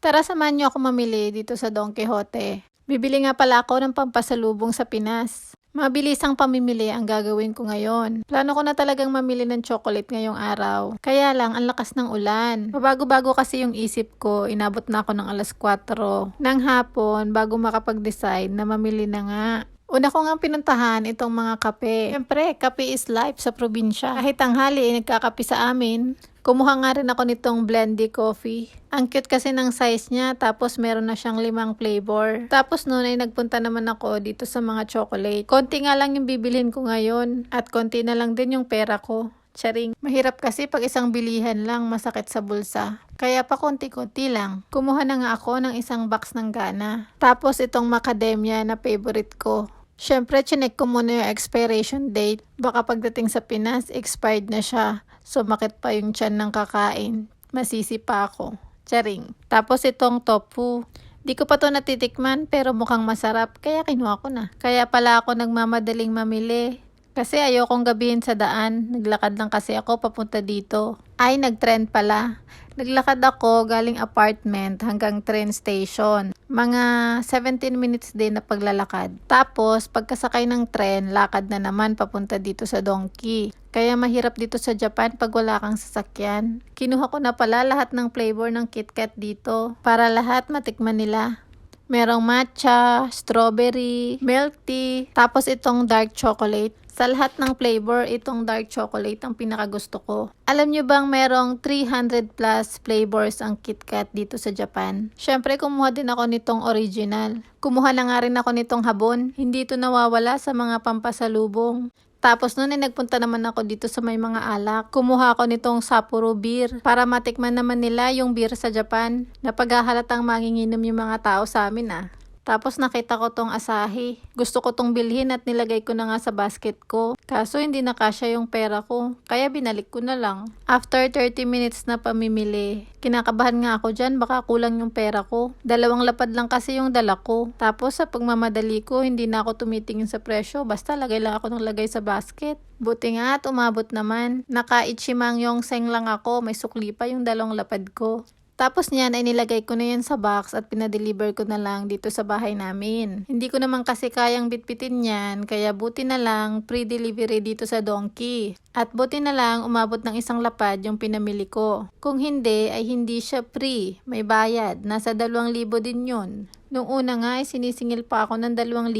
Tara samahan niyo ako mamili dito sa Don Quixote. Bibili nga pala ako ng pampasalubong sa Pinas. Mabilisang pamimili ang gagawin ko ngayon. Plano ko na talagang mamili ng chocolate ngayong araw. Kaya lang, ang lakas ng ulan. Mabago-bago kasi yung isip ko, inabot na ako ng alas 4 ng hapon bago makapag-decide na mamili na nga. Una ko nga pinuntahan itong mga kape. Siyempre, kape is life sa probinsya. Kahit tanghali, eh, nagkakape sa amin. Kumuha nga rin ako nitong blendy coffee. Ang cute kasi ng size niya, tapos meron na siyang limang flavor. Tapos noon ay nagpunta naman ako dito sa mga chocolate. Konti nga lang yung bibilhin ko ngayon, at konti na lang din yung pera ko. Charing. Mahirap kasi pag isang bilihan lang masakit sa bulsa. Kaya pa konti-konti lang. Kumuha na nga ako ng isang box ng gana. Tapos itong macadamia na favorite ko. Siyempre, chinek ko muna yung expiration date. Baka pagdating sa Pinas, expired na siya. Sumakit pa yung tiyan ng kakain. Masisi pa ako. Charing. Tapos itong tofu. Di ko pa to natitikman pero mukhang masarap kaya kinuha ko na. Kaya pala ako nagmamadaling mamili. Kasi ayokong gabihin sa daan. Naglakad lang kasi ako papunta dito. Ay, nagtrend pala. Naglakad ako galing apartment hanggang train station. Mga 17 minutes din na paglalakad. Tapos, pagkasakay ng tren, lakad na naman papunta dito sa Donkey. Kaya mahirap dito sa Japan pag wala kang sasakyan. Kinuha ko na pala lahat ng flavor ng KitKat dito para lahat matikman nila. Merong matcha, strawberry, milk tea, tapos itong dark chocolate. Sa lahat ng flavor, itong dark chocolate ang pinakagusto ko. Alam nyo bang merong 300 plus flavors ang KitKat dito sa Japan? Syempre, kumuha din ako nitong original. Kumuha na nga rin ako nitong habon. Hindi ito nawawala sa mga pampasalubong. Tapos noon ay nagpunta naman ako dito sa may mga alak. Kumuha ako nitong Sapporo beer para matikman naman nila yung beer sa Japan. Napaghahalatang manginginom yung mga tao sa amin ah. Tapos nakita ko tong asahi. Gusto ko tong bilhin at nilagay ko na nga sa basket ko. Kaso hindi na kasya yung pera ko. Kaya binalik ko na lang. After 30 minutes na pamimili, kinakabahan nga ako dyan baka kulang yung pera ko. Dalawang lapad lang kasi yung dala ko. Tapos sa pagmamadali ko, hindi na ako tumitingin sa presyo. Basta lagay lang ako ng lagay sa basket. Buti nga at umabot naman. Naka-ichimang yung seng lang ako. May sukli pa yung dalawang lapad ko. Tapos niyan ay nilagay ko na yan sa box at pinadeliver ko na lang dito sa bahay namin. Hindi ko naman kasi kayang bitbitin yan, kaya buti na lang pre-delivery dito sa Donkey. At buti na lang umabot ng isang lapad yung pinamili ko. Kung hindi ay hindi siya free, may bayad. Nasa 2,000 din yun. Nung una nga ay sinisingil pa ako ng 2,000.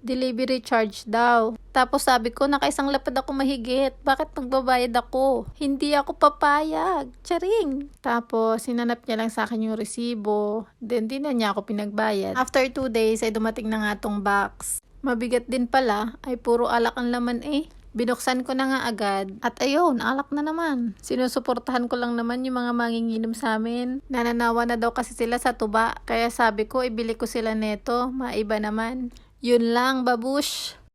Delivery charge daw. Tapos sabi ko, nakaisang lapad ako mahigit. Bakit magbabayad ako? Hindi ako papayag. Charing. Tapos, sinanap niya lang sa akin yung resibo. Then, di na niya ako pinagbayad. After 2 days, ay dumating na nga tong box. Mabigat din pala, ay puro alak ang laman eh. Binuksan ko na nga agad at ayun, alak na naman. Sinusuportahan ko lang naman yung mga manginginom sa amin. Nananawa na daw kasi sila sa tuba. Kaya sabi ko, ibili ko sila neto. Maiba naman. Yun lang, babush.